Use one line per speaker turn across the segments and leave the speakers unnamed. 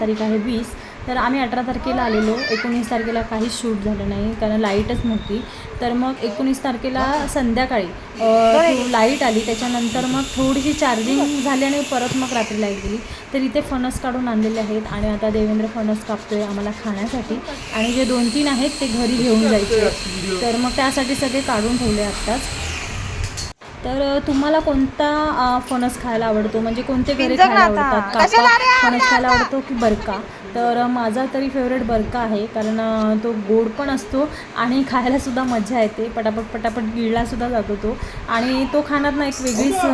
तारीख आहे वीस. तर आम्ही अठरा तारखेला आलेलो. एकोणीस तारखेला काहीच शूट झालं नाही. कारण लाईटच नव्हती. तर मग एकोणीस तारखेला संध्याकाळी लाइट आली त्याच्यानंतर मग थोडीशी चार्जिंग झाली आणि परत मग रात्री लाइट गेली. तर इथे फणस काढून आणलेले आहेत आणि आता देवेंद्र फणस कापतोय आम्हाला खाण्यासाठी. आणि जे दोन तीन आहेत ते घरी घेऊन जायचे. तर मग त्यासाठी सगळे काढून ठेवले आत्ताच. तर तुम्हाला कोणता फणस खायला आवडतो? म्हणजे कोणते घरी खायला आवडतात? कापा फणस खायला आवडतो की बरका? तर माझा तरी फेवरेट बरका आहे कारण तो गोड पण असतो आणि खायला सुद्धा मजा येते. पटापट पटापट गिळला सुद्धा जातो तो. आणि तो खाण्यात ना एक वेगळीच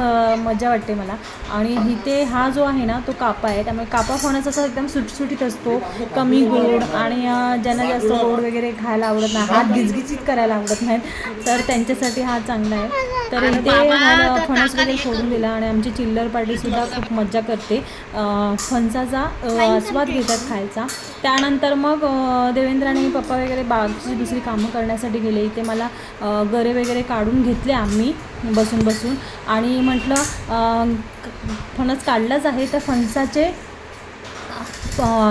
मजा वाटते मला. आणि इथे हा जो आहे ना तो कापा आहे. त्यामुळे कापा फणस असा एकदम सुटसुटीत असतो. कमी गोड आणि ज्यांना जास्त गोड वगैरे खायला आवडत नाही हात गिजगिजीत करायला आवडत नाहीत तर त्यांच्यासाठी हा चांगला आहे. तर इथे फणस वगैरे फोडून दिला आणि आमची चिल्लर पार्टीसुद्धा खूप मज्जा करते. फणसाचा आस्वाद घेतात खायचा. त्यानंतर मग देवेंद्र आणि पप्पा वगैरे बागची दुसरी कामं करण्यासाठी गेले. इथे मला गरे वगैरे काढून घेतले आम्ही बसून बसून. आणि म्हटलं फणस काढलाच आहे तर फणसाचे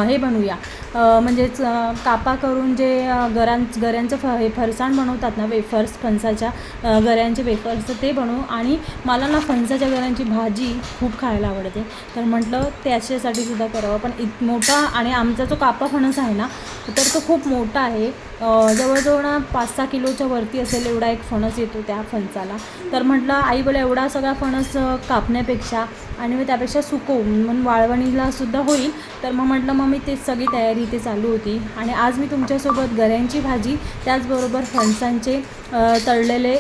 हे बनवूया. म्हणजेच कापा करून जे गरां गऱ्यांचं फ हे फरसाण बनवतात ना वेफर्स फणसाच्या गऱ्यांचे वेफर्स तर ते बनवू आणि मला ना फणसाच्या गऱ्यांची भाजी खूप खायला आवडते. तर म्हटलं त्याच्यासाठी सुद्धा करावं. पण इत मोठा आणि आमचा जो कापा फणस आहे ना तर तो खूप मोठा आहे. जवळजवळ ना पाच सहा किलोच्या वरती असेल एवढा एक फणस येतो त्या फणसाला. तर म्हटलं आई बोला एवढा सगळा फणस कापण्यापेक्षा आणि मी त्यापेक्षा सुकवून म्हणून वाळवणीला सुद्धा होईल. तर मग म्हटलं मग मी ते सगळी तयारी इथे चालू होती. आणि आज मी तुमच्यासोबत गऱ्यांची भाजी त्याचबरोबर फणसांचे तळलेले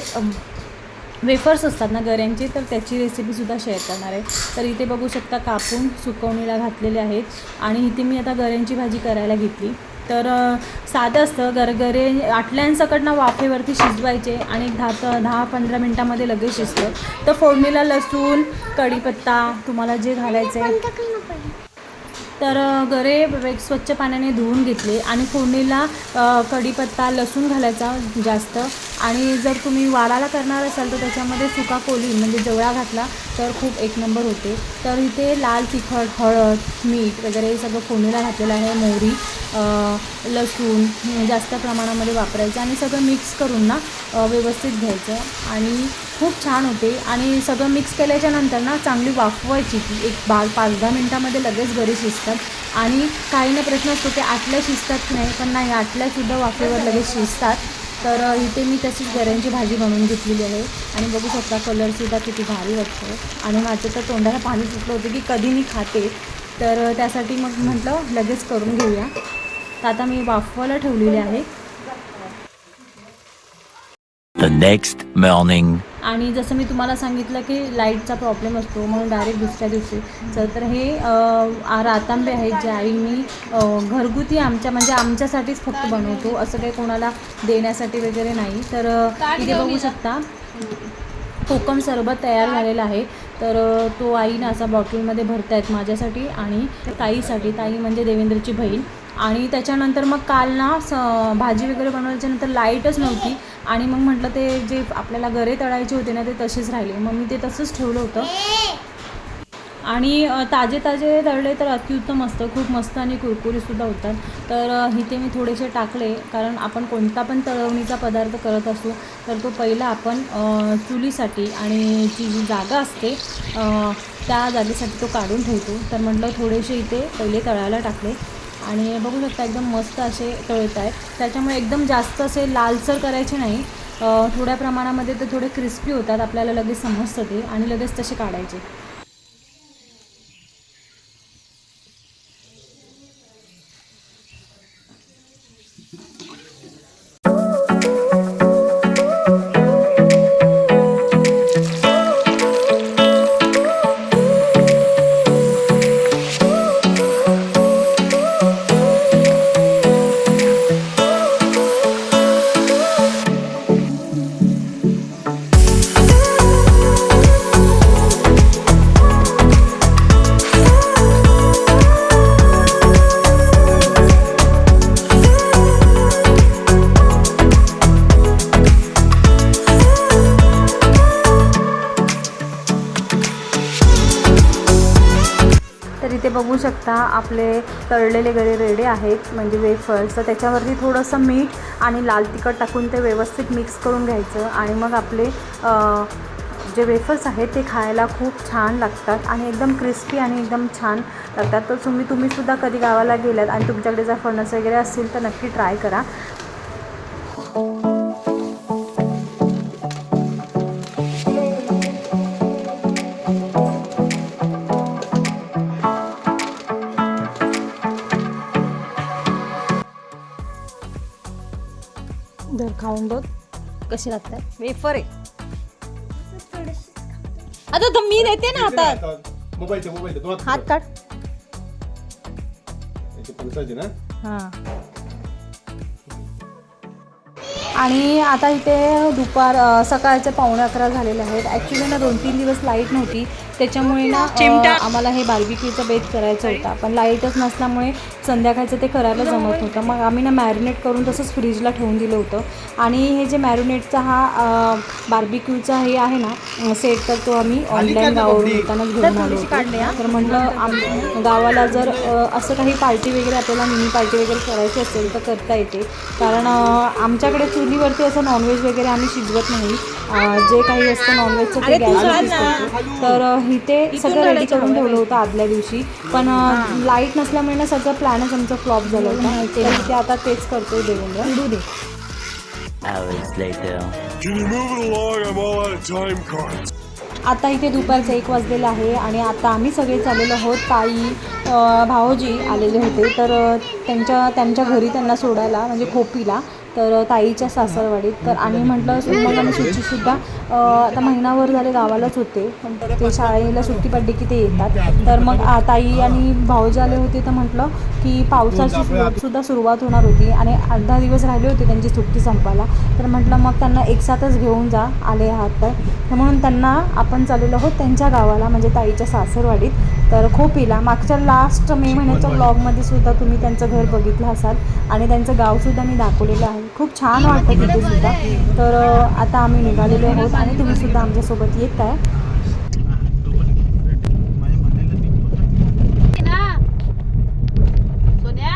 वेफर्स असतात ना गऱ्यांचे तर त्याची रेसिपीसुद्धा शेअर करणार आहे. तर इथे बघू शकता कापून सुकवणीला घातलेले आहेत. आणि इथे मी आता गऱ्यांची भाजी करायला घेतली. तर साधं असतं गर गरे वाफेवरती शिजवायचे आणि दहा दहा पंधरा मिनटामध्ये लगेच शिजतं. तर फोडणीला लसूण कढीपत्ता तुम्हाला जे घालायचं आहे तर गरे वेग स्वच्छ पाण्याने धुवून घेतले आणि फोडणीला कढीपत्ता लसूण घालायचा जास्त. आणि जर तुम्ही वाराला करणार असाल तर त्याच्यामध्ये सुका कोली म्हणजे जवळा घातला तर खूप एक नंबर होते. तर इथे लाल तिखट हळद मीठ वगैरे हे सगळं फोडणीला घातलेलं आहे मोहरी. लसूण जास्त प्रमाणामध्ये वापरायचं आणि सगळं मिक्स करून ना व्यवस्थित घ्यायचं. आणि खूप छान होते. आणि सगळं मिक्स केल्याच्यानंतर ना चांगली वाफवायची ती. एक बा पाच दहा मिनटामध्ये लगेच घरी शिजतात. आणि काहींना प्रश्न असतो ते आटल्या शिजतात की नाही? पण नाही आटल्यासुद्धा वाफेवर लगेच शिजतात. तर इथे मी तशीच गऱ्यांची भाजी बनवून घेतलेली आहे. आणि बघू शकता कलरसुद्धा किती भारी वाटतो. आणि माझं तर तोंडाला पाणी सुटलं होतं की कधी मी खाते. तर त्यासाठी मग म्हटलं लगेच करून घेऊया. तर आता मी वाफवायला ठेवलेली आहे.
Next morning.
आणि जसं मी तुम्हाला सांगितलं की लाईटचा प्रॉब्लेम असतो म्हणून डायरेक्ट दुसऱ्या दिवशी. तर तर हे रातांबे आहेत जे आई मी घरगुती आमच्या म्हणजे आमच्यासाठीच फक्त बनवतो असं काही कोणाला देण्यासाठी वगैरे नाही. तर इथे बघू शकता कोकम सरबत तयार झालेला आहे. तर तो आईनं असा बॉटलमध्ये भरतायत माझ्यासाठी आणि ताईसाठी. ताई म्हणजे देवेंद्रची बहीण. आणि त्याच्यानंतर मग काल ना स भाजी वगैरे बनवायच्या नंतर लाईटच नव्हती. आणि मग म्हटलं ते जे आपल्याला गरे तळायचे होते ना ते तसेच राहिले. मग मी ते तसंच ठेवलं होतं. आणि ताजे ताजे तळले तर अतिउत्तम असतं. खूप मस्त आणि कुरकुरीसुद्धा होतात. तर इथे मी थोडेसे टाकले कारण आपण कोणता पण तळवणीचा पदार्थ करत असू तर तो पहिला आपण चुलीसाठी आणि जी जी जागा असते त्या जागेसाठी तो काढून ठेवतो. तर म्हटलं थोडेसे इथे पहिले तळायला टाकले. आणि बघू शकता एकदम मस्त असे तळत आहेत. त्याच्यामुळे एकदम जास्त असे लालसर करायचे नाही. थोड्या प्रमाणामध्ये ते थोडे क्रिस्पी होतात. आपल्याला लगेच समजतं ते आणि लगेच तसे काढायचे. बघू शकता. आपले तळलेले गरे रेडे आहेत म्हणजे वेफर्स. तर त्याच्यावरती थोडंसं मीठ आणि लाल तिखट टाकून ते व्यवस्थित मिक्स करून घ्यायचं. आणि मग आपले जे वेफर्स आहेत ते खायला खूप छान लागतात आणि एकदम क्रिस्पी आणि एकदम छान लागतात. तर तुम्ही तुम्हीसुद्धा कधी गावाला गेलात आणि तुमच्याकडे जर फणस वगैरे असतील तर नक्की ट्राय करा. खाऊन बघ. कसे लागतात? वेफर आहे आता तर मी देते ना हातात.
मोबाईलचे मोबाईलचे दोन
हात काढ.
याचे फणसाचे ना?
हां. आणि आता इथे दुपार अ, सकाळचे पावणे अकरा झालेले आहेत. ॲक्च्युली ना दोन तीन दिवस लाइट नव्हती. त्याच्यामुळे ना अ, आम्हाला हे बार्बिक्यूचा बेत करायचा होता. पण लाईटच नसल्यामुळे संध्याकाळचं ते करायला जमत नव्हतं. मग आम्ही ना मॅरिनेट करून तसंच फ्रीजला ठेवून दिलं होतं. आणि हे जे मॅरिनेटचा हा बार्बिक्यूचा हे आहे ना सेट तर तो आम्ही ऑनलाईन गावावरून येतानाच घेऊन आलो होतो. तर म्हटलं आम गावाला जर असं काही पार्टी वगैरे आपल्याला मिनी पार्टी वगैरे करायची असेल तर करता येते. कारण आमच्याकडे चुलीवरती असं नॉनव्हेज वगैरे आम्ही शिजवत नाही. जे काही असतं नॉनव्हेजचं ते करतो तर इथे सगळं रेडी करून ठेवलं होतं आदल्या दिवशी. पण लाइट नसल्यामुळे ना सगळं प्लॅनच आमचा फ्लॉप झालं होतं. इथे आता तेच करतोय देवेंद्र. दे. आता इथे दुपारचं एक वाजलेलं आहे आणि आता आम्ही सगळे चाललेलो आहोत. ताई अ, भावोजी आलेले होते. तर त्यांच्या त्यांच्या घरी त्यांना सोडायला म्हणजे खोपीला. तर ताईच्या सासरवाडीत. तर आणि म्हटलं सुमन आणि सुट्टीसुद्धा आता महिनाभर झाले गावालाच होते. पण ते शाळेला सुट्टी पडली की ते येतात. तर मग आ, ताई आणि भाऊजी आले होते तर म्हटलं की पावसाची सुद्धा सुरुवात होणार होती आणि अर्धा दिवस राहिले होते त्यांची सुट्टी संपायला. तर म्हटलं मग त्यांना एकसाथच घेऊन जा आले आहात तर. तर म्हणून त्यांना आपण चाललेलो आहोत त्यांच्या गावाला म्हणजे ताईच्या सासरवाडीत. तर खोपीला मागच्या लास्ट मे महिन्याच्या ब्लॉगमध्ये सुद्धा तुम्ही त्यांचं घर बघितलं असाल. आणि त्यांचं गावसुद्धा मी दाखवलेलं आहे. खूप छान वाटतं तिथे सुद्धा. तर आता आम्ही निघालेलो आहोत आणि तुम्ही सुद्धा आमच्यासोबत येत आहे
सोन्या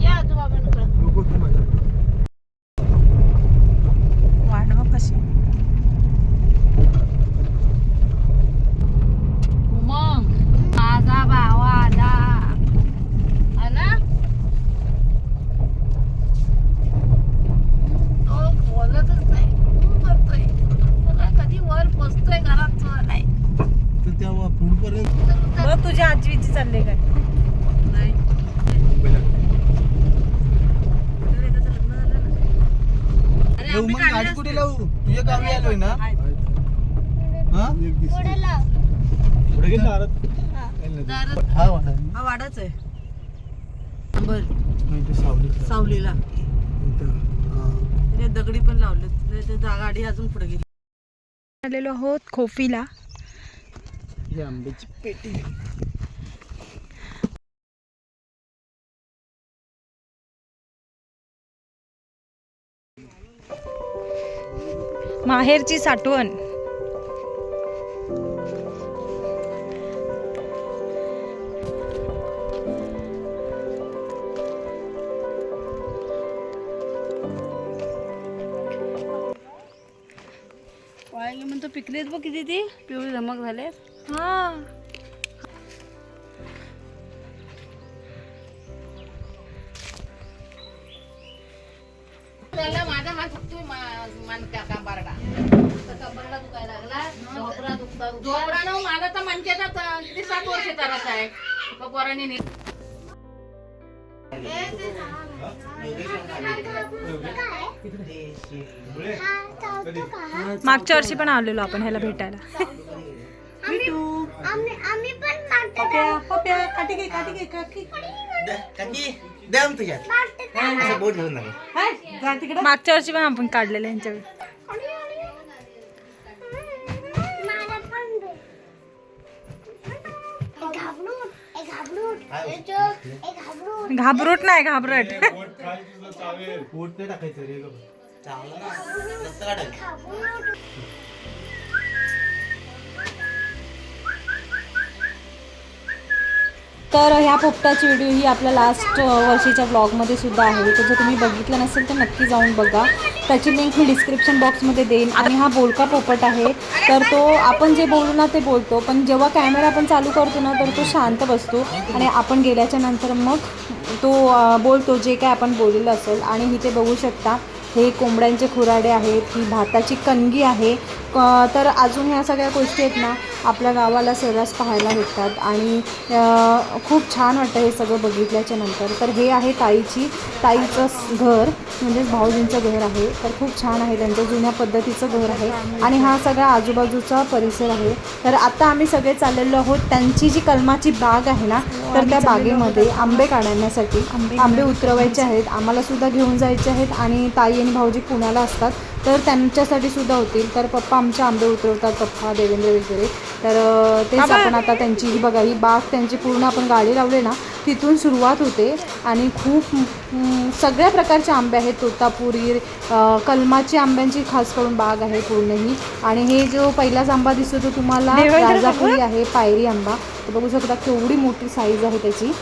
या आजोबाबांकडं
वाढ बघ कशी
मग माझा भावा आला हा ना तो बोलतच नाही खूप करतोय त्याला कधी वर पोचतोय घरात तो नाही
बघ तुझ्या आजीची चालले काय
नाही अरे आम्ही
गाडी कुठे लावू तुझ्या गावी आलोय ना? हा?
पुढे गेलं दारात?
दारात.
हा वाडा.
हा वाडाच आहे. बर.
नाही, ते सावलीत.
सावलीला.
इथं. हा.
दगडी पण लावले ते गाडी अजून पुढे गेली.
आलेलो आहोत खोफीला.
ही आंब्याची पेटी.
माहेरची साठवण.
वाळले म्हणतो पिकलेत बघ किती ती पिवळी धमक झाले.
हा.
झोपडा दुखता झोपडा न मला तर मनक्याचा किती सात वर्ष त्रास आहे. पोरांनी नी-
मागच्या वर्षी पण आलेलो आपण ह्याला भेटायला.
काकी द्या ना तुझ्यात. असं बोट घेऊन नका
मागच्या वर्षी पण आपण काढलेलं ह्यांच्याकडे घाबरूट नाही घाबरट.
टाकायचं
तर ह्या पोपटाची व्हिडिओ ही आपल्या लास्ट वर्षीच्या ब्लॉगमध्ये सुद्धा आहे. तर जर तुम्ही बघितलं नसेल तर नक्की जाऊन बघा. त्याची लिंक मी डिस्क्रिप्शन बॉक्समध्ये देईन. आणि हा बोलका पोपट आहे. तर तो आपण जे बोलू ना ते बोलतो. पण जेव्हा कॅमेरा आपण चालू करतो ना तर तो शांत बसतो. आणि आपण गेल्याच्यानंतर मग तो बोलतो. जे काय आपण बोललेलं असेल. आणि इथे बघू शकता हे कोंबड्यांचे खुराडे आहेत ही भाताची कणगी आहे. क तर अजून ह्या सगळ्या गोष्टी आहेत ना आपल्या गावाला सर्रास पाहायला भेटतात. आणि खूप छान वाटतं हे सगळं बघितल्याच्या नंतर. तर हे आहे ताईची ताईचं घर म्हणजेच भाऊजींचं घर आहे. तर खूप छान आहे त्यांचं जुन्या पद्धतीचं घर आहे. आणि हा सगळा आजूबाजूचा परिसर आहे. तर आता आम्ही सगळे चाललेलो आहोत त्यांची जी कलमाची बाग आहे ना तर त्या बागेमध्ये आंबे काढण्यासाठी. आंबे उतरवायचे आहेत आम्हाला सुद्धा घेऊन जायचे आहेत. आणि ताई आणि भाऊजी पुण्याला असतात तर त्यांच्यासाठी सुद्धा होतील. तर पप्पा आमचे आंबे उतरवतात पप्पा देवेंद्र वगैरे तर तेच आपण आता त्यांची ही बघा ही बाग त्यांची पूर्ण आपण गाडी लावली ना तिथून सुरुवात होते. आणि खूप सगळ्या प्रकारचे आंबे आहेत. तोतापुरी कलमाची आंब्यांची खास करून बाग आहे पूर्ण ही. आणि हे जो पहिलाच आंबा दिसतो तो तुम्हाला राजापुरी आहे पायरी आंबा. तर बघू शकता केवढी मोठी साईज आहे त्याची.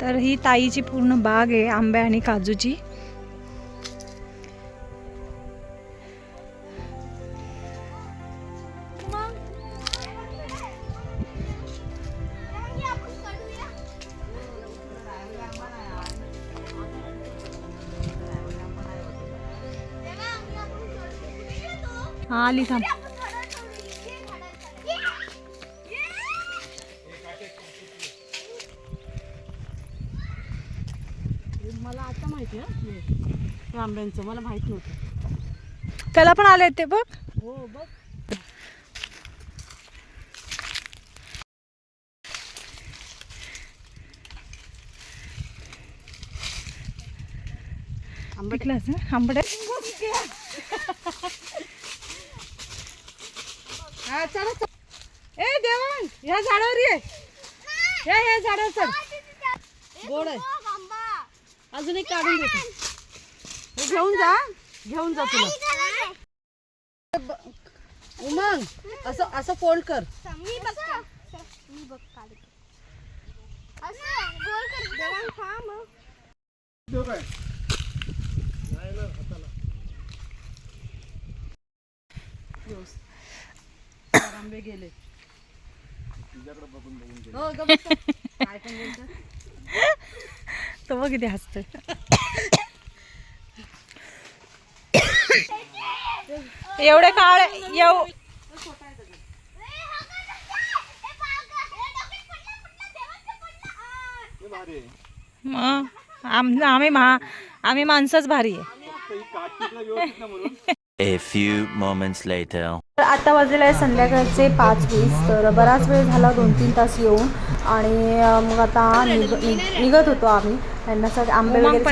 तर ही ताईची पूर्ण बाग आहे आंब्या आणि काजूची. हा आली थांब.
आहे आंब्यांचं मला माहीत नव्हतं.
त्याला पण आले ते बघ.
हो बघ.
ना? आंबट
हा चला. ए देवांग ह्या झाडावर ये. या झाडावर चढ. गोड आहे. अजून एक काढून देते घेऊन जा. घेऊन जा तुला. उमंग असं असं फोल्ड कर.
मी बघ मी बघ काढते. असं गोल कर. देवान खा मग
आंबे गेले. हो, गप्प बस. काय पण बोलतो
तो बघ किती हसतोय. एवढे काळ येऊ. मग आम आम्ही मा आम्ही माणसंच भारी आहे.
A few moments later.
तर आता वाजलेलं आहे संध्याकाळचे पाच वीस तर बराच वेळ झाला दोन तीन तास येऊन. आणि मग आता निघ निघ- निघत होतो आम्ही. त्यांना सगळे आंबे वगैरे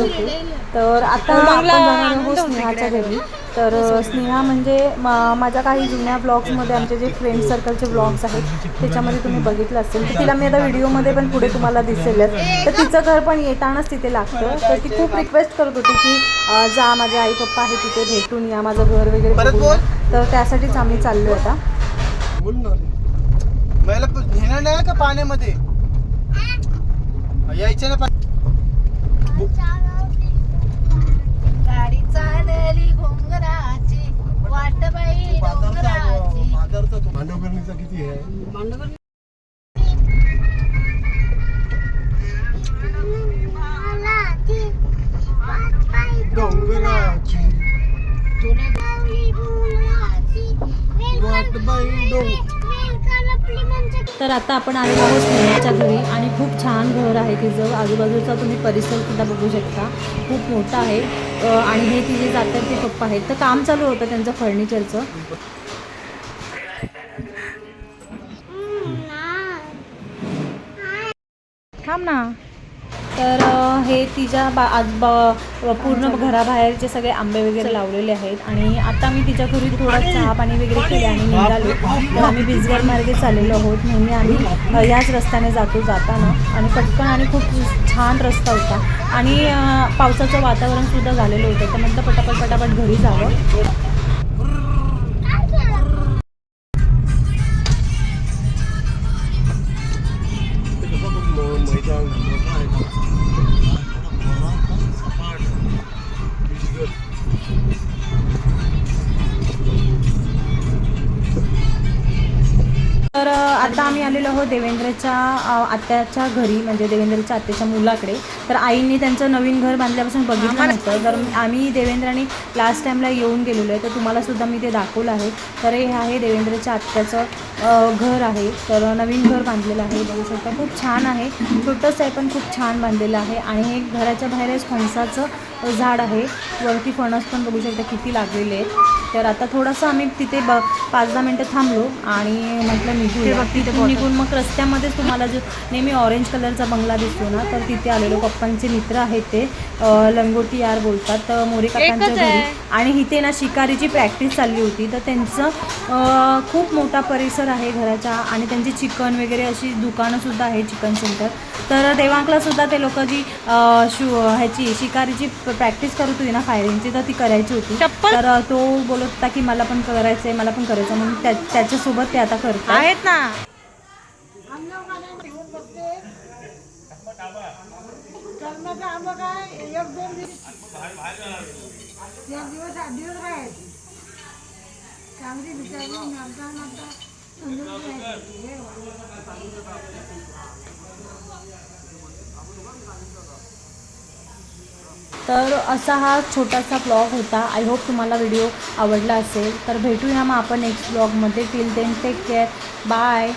होते. तर आता आपण जाणार आहोत स्नेहाच्या घरी. तर स्नेहा म्हणजे मा- माझ्या काही जुन्या ब्लॉग्समध्ये आमचे जे फ्रेंड सर्कलचे ब्लॉग्स आहेत त्याच्यामध्ये तुम्ही बघितलं असेल तर तिला मी आता व्हिडिओमध्ये पण पुढे तुम्हाला दिसेलच तर तिचं घर पण येतानाच तिथे लागतं. तर ती खूप रिक्वेस्ट करत होती की जा माझे आई पप्पा आहे तिथे भेटून या माझं घर वगैरे. तर त्यासाठीच आम्ही चाललो आता.
नेणार नाही का पाण्यामध्ये? यायचं ना
गाडी चालली
मांडवकरणीचा किती आहे?
तर आता आपण आलेलो आहोत स्नेहाच्या घरी आणि खूप छान घर आहे तिचं. आजूबाजूचा तुम्ही परिसर सुद्धा बघू शकता. खूप मोठा आहे. आणि हे तिचे जातात ते पप्पा आहेत. तर काम चालू होतं त्यांचं फर्निचरचं. थांब ना. तर हे तिच्या बा आज ब- पूर्ण घराबाहेरचे सगळे आंबे वगैरे लावलेले आहेत आणि आता मी तिच्या घरी थोडा चहा पाणी वगैरे केले आणि निघालो. तर आम्ही बिजगड मार्गे चाललेलो आहोत. नेहमी आम्ही याच रस्त्याने जातो जाताना. आणि पटकन आणि खूप छान रस्ता होता. आणि पावसाचं वातावरण सुद्धा झालेलं होतं. तर म्हटलं पटापट पटापट घरी जावं. तर आता आम्ही आलेलो आहोत देवेंद्रच्या आत्याच्या घरी म्हणजे देवेंद्रच्या आत्याच्या मुलाकडे. तर आईने त्यांचं नवीन घर बांधल्यापासून बघितलं नव्हतं. तर आम्ही देवेंद्राने लास्ट टाईमला येऊन गेलेलो आहे तर तुम्हाला सुद्धा मी ते दाखवलं आहे. तर हे आहे देवेंद्रच्या आत्याचं घर आहे. तर नवीन घर बांधलेलं आहे. बघू शकता खूप छान आहे. छोटंसं आहे पण खूप छान बांधलेलं आहे. आणि हे घराच्या बाहेरच फणसाचं झाड आहे. वरती फणस पण बघू शकता किती लागलेले आहेत. तर आता थोडंसं आम्ही तिथे ब पाच दहा मिनटं थांबलो आणि म्हटलं निघूया. तिथे निघून मग रस्त्यामध्येच तुम्हाला जो नेहमी ऑरेंज कलरचा बंगला दिसतो ना तर तिथे आलेलो पप्पांचे मित्र आहेत ते. लंगोटी यार बोलतात तर मोरे काकांच्या
एकच
घरी. आणि इथे ना शिकारीची प्रॅक्टिस चालली होती. तर त्यांचं खूप मोठा परिसर आहे घराच्या आणि त्यांची चिकन वगैरे अशी दुकानंसुद्धा आहे चिकन सेंटर तर देवांकला सुद्धा ते लोक जी शू ह्याची शिकारीची प्रॅक्टिस करत होती ना फायरिंगची तर ती करायची होती? तर तो बोलत होता की मला पण करायचं आहे मला पण करायचं. म्हणून त्या त्याच्यासोबत ते आता करतात
आहेत ना
तर असा हा छोटासा ब्लॉग होता. आय होप तुम्हाला व्हिडिओ आवडला असेल. तर भेटूया मग आपण नेक्स्ट ब्लॉगमध्ये till then take care bye